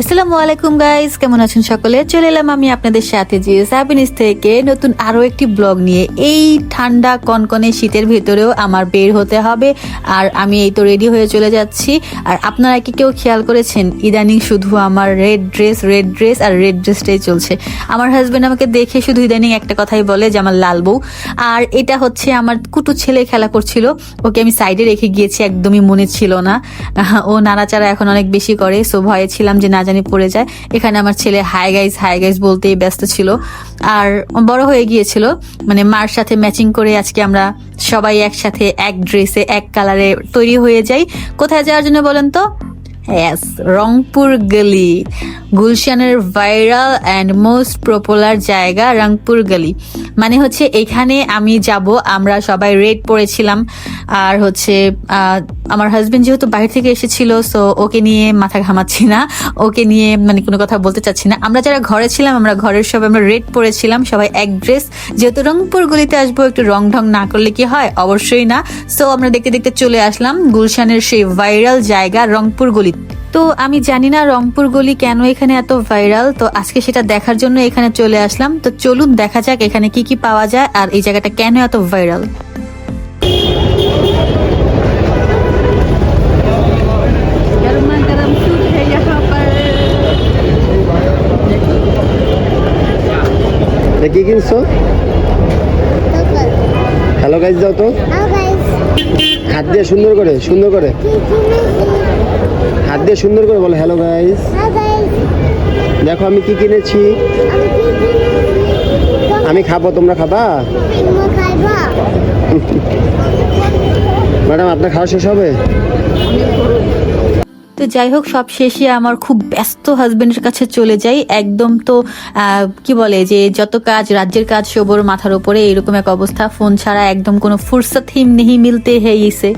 আসসালামু আলাইকুম গাইস কেমন আছেন সকলে? চলে এলাম আমি আপনাদের সাথে যে হ্যাপিনেস থেকে নতুন আরও একটি ব্লগ নিয়ে। এই ঠান্ডা, কনকনে শীতের ভেতরেও আমার বের হতে হবে। আর আমি এই তো রেডি হয়ে চলে যাচ্ছি। আর আপনারা কি কেউ খেয়াল করেছেন? ইদানিং শুধু আমার রেড ড্রেস রেড ড্রেস আর রেড ড্রেসটাই চলছে। আমার হাজবেন্ড আমাকে দেখে শুধু ইদানিং একটা কথাই বলে যে, আমার লাল বউ। আর এটা হচ্ছে আমার কুটু ছেলে খেলা করছিল। ওকে আমি সাইডে রেখে গিয়েছি, একদমই মনে ছিল না। ও নাড়াচাড়া এখন অনেক বেশি করে। সো ভয়ে ছিলাম যে, না জানি পড়ে যায়। এখানে আমার ছেলে হাই গাইজ হাই গাইজ বলতেই ব্যস্ত ছিল। আর বড় হয়ে গিয়েছিল। মানে মার সাথে ম্যাচিং করে আজকে আমরা সবাই একসাথে এক ড্রেসে এক কালারে তৈরি হয়ে যাই। কোথায় যাওয়ার জন্য বলেন তো? Yes, রংপুর গলি। গুলশানের ভাইরাল অ্যান্ড মোস্ট পপুলার জায়গা রংপুর গলি। মানে হচ্ছে এখানে আমি যাব, আমরা সবাই রেড পরেছিলাম, আর হচ্ছে আমার হাজবেন্ড যেহেতু বাইরে থেকে এসেছিল সো ওকে নিয়ে মাথা ঘামাচ্ছি না, ওকে নিয়ে মানে কোনো কথা বলতে চাচ্ছি না। আমরা যারা ঘরে ছিলাম, আমরা ঘরের সবাই আমরা রেড পরেছিলাম, সবাই এক ড্রেস যেহেতু রংপুর গলিতে আসব, একটু রং ঢং না করলে কি হয়? অবশ্যই না। সো আমরা দেখতে দেখতে চলে আসলাম, গুলশানের সেই ভাইরাল জায়গা রংপুর গলি তো আমি জানি না রংপুর গলি কেন এখানে এত ভাইরাল তো আজকে সেটা দেখার জন্য এখানে চলে আসলাম। তো চলুন দেখা যাক এখানে কি কি পাওয়া যায় আর এই জায়গাটা কেন এত ভাইরাল। হ্যালো গাইজ যাও তো। খাদ্য সুন্দর করে সুন্দর করে। হাত দিয়ে সুন্দর করে বলো হ্যালো গাইজ দেখো আমি কি কিনেছি। আমি খাব তোমরা খাবা? ম্যাডাম আপনার খাওয়া শেষ হবে? তো যাই হোক সব শেষে আমার খুব ব্যস্ত হাজবেন্ডের কাছে চলে যাই। একদম তো আহ, কি বলে যে যত কাজ রাজ্যের কাজ সবর মাথার উপরে এরকম এক অবস্থা। ফোন ছাড়া একদম কোনো ফুরসত হিম নেহি মিলতে হেইছে।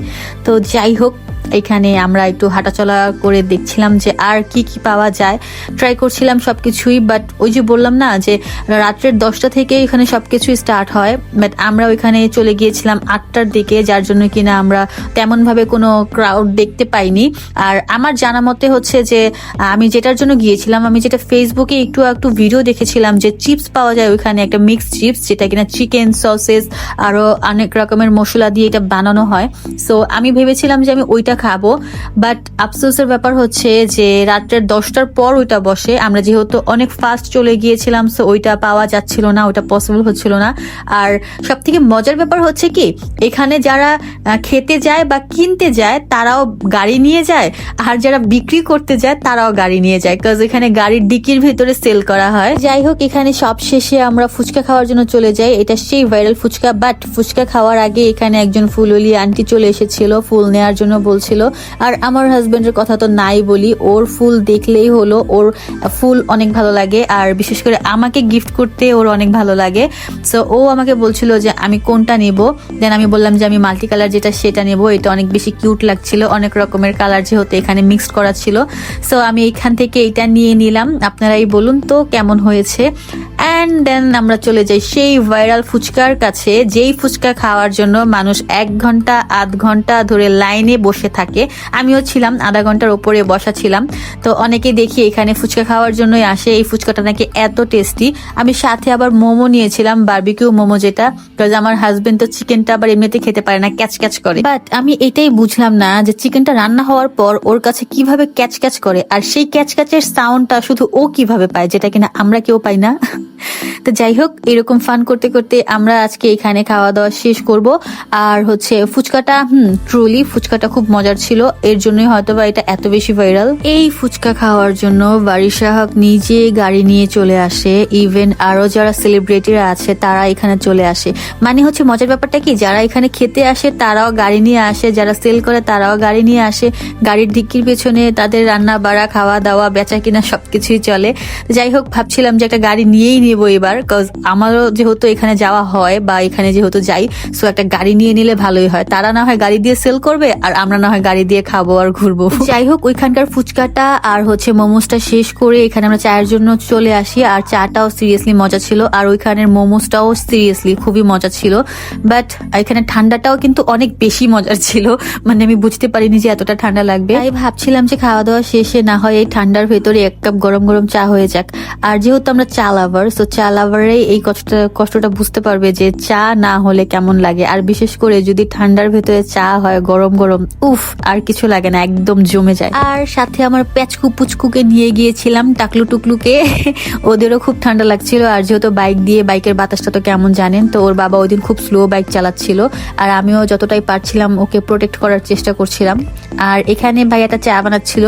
তো যাই হোক এখানে আমরা একটু হাঁটাচলা করে দেখছিলাম যে আর কি কি পাওয়া যায়। ট্রাই করছিলাম সবকিছুই বাট ওই যে বললাম না যে রাত্রের দশটা থেকে এখানে সবকিছু স্টার্ট হয় বাট আমরা ওইখানে চলে গিয়েছিলাম আটটার দিকে, যার জন্য কিনা আমরা তেমন ভাবে কোনো ক্রাউড দেখতে পাইনি। আর আমার জানা মতে হচ্ছে যে আমি যেটার জন্য গিয়েছিলাম, আমি যেটা ফেসবুকে একটু একটু ভিডিও দেখেছিলাম যে চিপস পাওয়া যায় ওইখানে, একটা মিক্স চিপস যেটা কিনা চিকেন সসেস আরও অনেক রকমের মশলা দিয়ে এটা বানানো হয়। সো আমি ভেবেছিলাম যে আমি ওইটা খাব। বাট আফসোসের ব্যাপার হচ্ছে যে রাত্রের দশটার পর ওইটা বসে। আমরা যেহেতু অনেক ফাস্ট চলে গিয়েছিলাম সো ওইটা পাওয়া যাচ্ছিল না, ওইটা পসিবল হচ্ছিল না। আর সব থেকে মজার ব্যাপার হচ্ছে কি, এখানে যারা খেতে যায় বা কিনতে যায়, তারাও গাড়ি নিয়ে যায়। আর যারা বিক্রি করতে যায়, তারাও গাড়ি নিয়ে যায়। কাজ এখানে গাড়ির ডিকির ভিতরে সেল করা হয়। যাই হোক, এখানে সব শেষে আমরা ফুচকা খাওয়ার জন্য চলে যাই। এটা সেই ভাইরাল ফুচকা বাট ফুচকা খাওয়ার আগে এখানে একজন ফুললি আন্টি চলে এসেছিল, ফুল নেওয়ার জন্য বলছিল আর আমার হাজবেন্ডের কথা তো নাই বলি, ওর ফুল দেখলেই হলো, ওর ফুল অনেক ভালো লাগে, আর বিশেষ করে আমাকে গিফট করতে ওর অনেক ভালো লাগে। সো ও আমাকে বলছিল যে, আমি কোনটা নেব? দেন আমি বললাম যে, আমি মাল্টি কালার যেটা সেটা নেব। এটা অনেক বেশি কিউট লাগছিল, অনেক রকমের কালার যেহেতু এখানে মিক্সড করা ছিল। সো আমি এখান থেকে এটা নিয়ে নিলাম। আপনারাই বলুন তো কেমন হয়েছে। অ্যান্ড দেন আমরা চলে যাই সেই ভাইরাল ফুচকার কাছে। যেই ফুচকা খাওয়ার জন্য মানুষ এক ঘণ্টা, আধ ঘণ্টা ধরে লাইনে বসে থাকে। আমিও ছিলাম, আধা ঘণ্টার ওপরে বসা ছিলাম। তো অনেকে দেখি এখানে ফুচকা খাওয়ার জন্যই আসে। এই ফুচকাটা নাকি এত টেস্টি আমি সাথে আবার মোমো নিয়েছিলাম বারবিকিউ মোমো যেটা। বিকজ আমার হাজবেন্ড তো চিকেনটা আবার এমনিতে খেতে পারে না ক্যাচ ক্যাচ করে। বাট আমি এটাই বুঝলাম না যে চিকেনটা রান্না হওয়ার পর ওর কাছে কীভাবে ক্যাচ ক্যাচ করে। আর সেই ক্যাচ ক্যাচের সাউন্ডটা শুধু ও কীভাবে পায়, যেটা কিনা আমরা কেউ পাই না। তো যাই হোক, এরকম ফান করতে করতে আমরা আজকে এখানে খাওয়া দাওয়া শেষ করব। আর হচ্ছে ফুচকাটা, হুম ট্রুলি ফুচকাটা খুব মজার ছিল। এর জন্যই হয়তো বা এটা এত বেশি ভাইরাল এই ফুচকা খাওয়ার জন্য বারিশা হক নিজে গাড়ি নিয়ে চলে আসে। ইভেন আরও যারা সেলিব্রিটিরা আছে, তারা এখানে চলে আসে। মানে হচ্ছে মজার ব্যাপারটা কি, যারা এখানে খেতে আসে, তারাও গাড়ি নিয়ে আসে। যারা সেল করে, তারাও গাড়ি নিয়ে আসে। গাড়ির ডিক্কির পেছনে তাদের রান্না বাড়া খাওয়া দাওয়া বেচা কিনা সবকিছুই চলে। যাই হোক, ভাবছিলাম যে একটা গাড়ি নিয়েই নেব এবার কজ আমারও যেহেতু এখানে যাওয়া হয় বা এখানে যেহেতু যাই সো একটা গাড়ি নিয়ে নিলে ভালোই হয়। তারা না হয় গাড়ি দিয়ে সেল করবে, আর আমরা না হয় গাড়ি দিয়ে খাব আর ঘুরবো। যাই হোক, ওইখানকার ফুচকাটা আর হচ্ছে মোমোসটা শেষ করে এখানে আমরা চায়ের জন্য চলে আসি, আর চাটাও সিরিয়াসলি মজা ছিল, আর ওইখানের মোমোসটাও সিরিয়াসলি খুবই মজা ছিল। বাট এখানে ঠান্ডাটাও কিন্তু অনেক বেশি মজার ছিল মানে আমি বুঝতে পারিনি যে এতটা ঠান্ডা লাগবে। তাই ভাবছিলাম যে খাওয়া দাওয়া শেষে না হয় এই ঠান্ডার ভেতরে এক কাপ গরম গরম চা হয়ে যাক। আর যেহেতু আমরা চা লাভার তো চা লাভারে এই কষ্টটা কষ্টটা বুঝতে পারবে যে চা না হলে কেমন লাগে। আর বিশেষ করে যদি ঠান্ডার ভেতরে চা হয় গরম গরম, উফ, আর কিছু লাগে না, একদম জমে যায়। আর সাথে আমার প্যাচকু পুচকুকে নিয়ে গিয়েছিলাম টাকলু টুকলুকে। ওদেরও খুব ঠান্ডা লাগছিল, আর যেহেতু বাইক দিয়ে, বাইকের বাতাসটা তো কেমন জানেন, তো ওর বাবা ওই দিন খুব স্লো বাইক চালাচ্ছিল। আর আমিও যতটাই পারছিলাম ওকে প্রোটেক্ট করার চেষ্টা করছিলাম। আর এখানে ভাইয়াটা চা বানাচ্ছিল।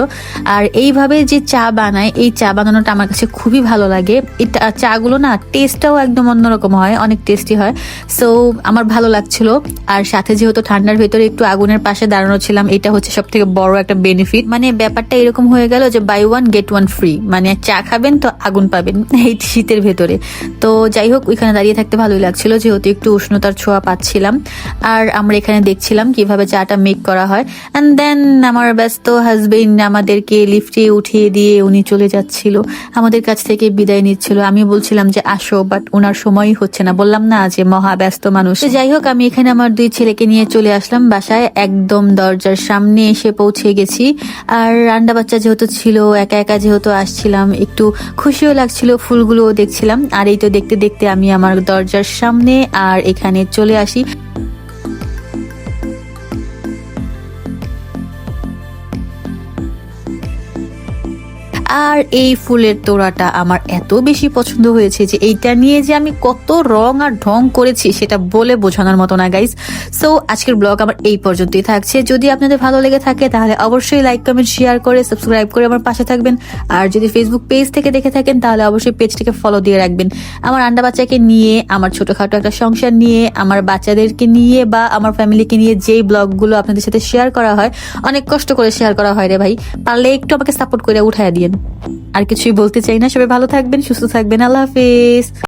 আর এইভাবে যে চা বানায়, এই চা বানানোটা আমার কাছে খুবই ভালো লাগে। এটা চাগুলো না টেস্টটাও একদম অন্যরকম হয়, অনেক টেস্টি হয়। সো আমার ভালো লাগছিল। আর সাথে যেহেতু ঠান্ডার ভেতরে একটু আগুনের পাশে দাঁড়ানো ছিলাম, এটা হচ্ছে সব থেকে বড় একটা বেনিফিট মানে ব্যাপারটা এরকম হয়ে গেল যে buy one get one free মানে চা খাবেন তো আগুন পাবেন এই শীতের ভেতরে। তো যাই হোক, ওইখানে দাঁড়িয়ে থাকতে ভালোই লাগছিল, যেহেতু একটু উষ্ণতার ছোঁয়া পাচ্ছিলাম। আর আমরা এখানে দেখছিলাম কীভাবে চাটা মেক করা হয়। অ্যান্ড দেন আমার ব্যস্ত হাজবেন্ড আমাদেরকে লিফটে উঠিয়ে দিয়ে উনি চলে যাচ্ছিল। আমাদের কাছ থেকে বিদায় নিচ্ছিল। আমি বলছিলাম যে আসো বাট ওনার সময়ই হচ্ছে না। বললাম, না, যে মহা ব্যস্ত মানুষ। যাই হোক, আমি এখানে আমার দুই ছেলেকে নিয়ে চলে আসলাম বাসায়। একদম দরজার সামনে এসে পৌঁছে গেছি। আর রান্না বাচ্চা যেহেতু ছিল, একা একা যেহেতু আসছিলাম, একটু খুশিও লাগছিল, ফুলগুলোও দেখছিলাম। আর এই তো দেখতে দেখতে আমি আমার দরজার সামনে আর এখানে চলে আসি। আর এই ফুলের তোড়াটা আমার এত বেশি পছন্দ হয়েছে যে এইটা নিয়ে যে আমি কত রং আর ঢং করেছি সেটা বলে বোঝানোর মতো না গাইজ সো আজকের ব্লগ আমার এই পর্যন্তই থাকছে। যদি আপনাদের ভালো লেগে থাকে, তাহলে অবশ্যই লাইক কমেন্ট শেয়ার করে সাবস্ক্রাইব করে আমার পাশে থাকবেন। আর যদি ফেসবুক পেজ থেকে দেখে থাকেন, তাহলে অবশ্যই পেজটিকে ফলো দিয়ে রাখবেন। আমার আন্ডা বাচ্চাকে নিয়ে, আমার ছোটখাটো একটা সংসার নিয়ে, আমার বাচ্চাদেরকে নিয়ে বা আমার ফ্যামিলিকে নিয়ে যেই ব্লগগুলো আপনাদের সাথে শেয়ার করা হয়, অনেক কষ্ট করে শেয়ার করা হয় রে ভাই। পারলে একটু আমাকে সাপোর্ট করে উঠায় দিয়েন। আর কিছুই বলতে চাই না। সবাই ভালো থাকবেন সুস্থ থাকবেন। আল্লাহ হাফিজ।